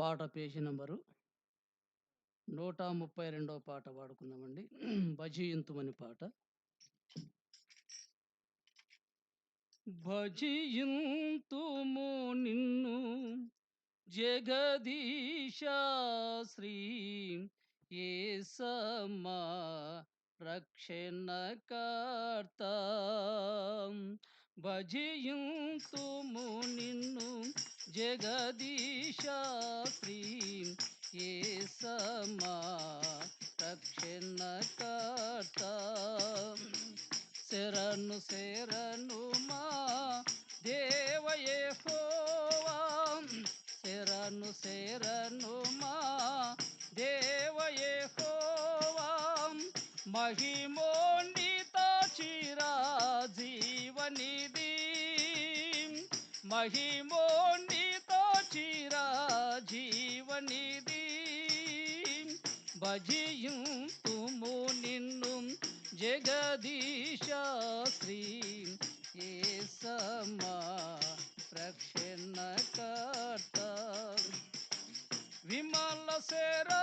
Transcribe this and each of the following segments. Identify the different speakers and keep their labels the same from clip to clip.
Speaker 1: పాట page number. నూట ముప్పై రెండవ పాట పాడుకుందామండి. భజయింతుమని పాట. భజయింతుము నిన్ను జగదీశ శ్రీ ఏసమ్మా రక్షణకర్త. భజయింతుము నిన్ను జగదీ ಪ್ರೀಂ ಯೇ ಸಮ ರಕ್ಷಣ ಕರ್ತ ಶರಣು ಶರಣು ಮಾ ದೇವಯೇ ಹೋವಾ ಶರಣು ಶರಣು ಮಾ ದೇವಯೇ ಹೋವಾ ಮಹಿಮೋನ್ವಿತ ಚಿರ ಜೀವನಿಧಿ ಮಹಿಮೋನ್ವಿ சீரா ஜீவநிதி பஜியும் துமோ நின்னும் ஜெகதீஷா ஸ்ரீ ஏசமா பிரக்ஷண கர்த்தா. விமல சேரா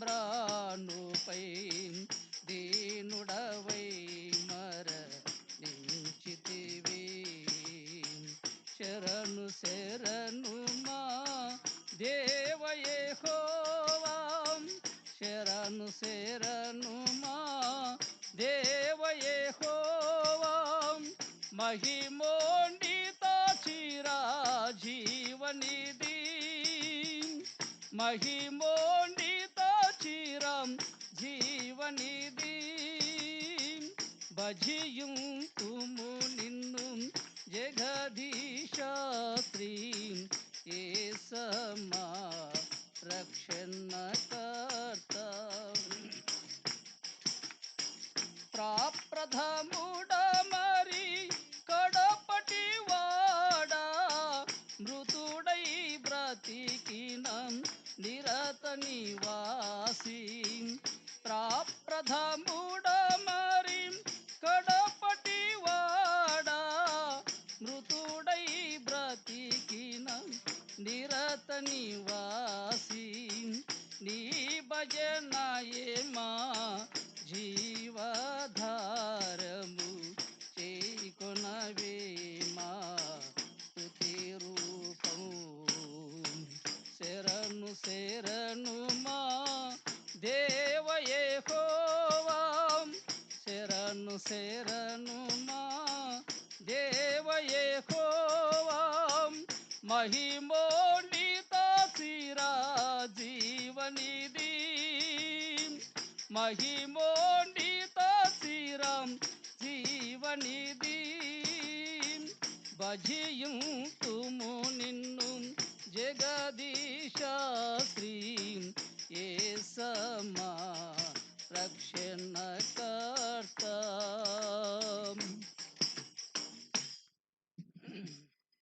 Speaker 1: సిలువంబ్రానుపై దీనుడవై మర నించితివి శరణు శరణు మా దేవయే హోవాం శరణు శరణు మా దేవయే హోవాం మహిమోండిత చిరా ஸ்ரீராம் ಜೀವನಿಧಿ ಭಜಿಯುಂ ತುಮು ನಿನ್ನು ಜಗದೀಶಾಸ್ತ್ರೀ ಏಸಮ ರಕ್ಷನ್ನ ಕರ್ತ ಪ್ರಾಪ್ರಥಮುಡ ಮರಿ ಕಡಪಟಿ ವಾಡ ಮೃದುಡೈ ಬ್ರತಿಕಿನಂ నిరత నివాసి ప్రాప్రథముడ మరి కడపటి వాడా మృతుడై బ్రతికిన నిరత నివాసి నీ భజనయే మా சேரனுமா தேவையே கோவாம் மகிமோனிதா சிரா ஜீவனிதி மகிமோனிதா சிரம் ஜீவனிதி பஜியும்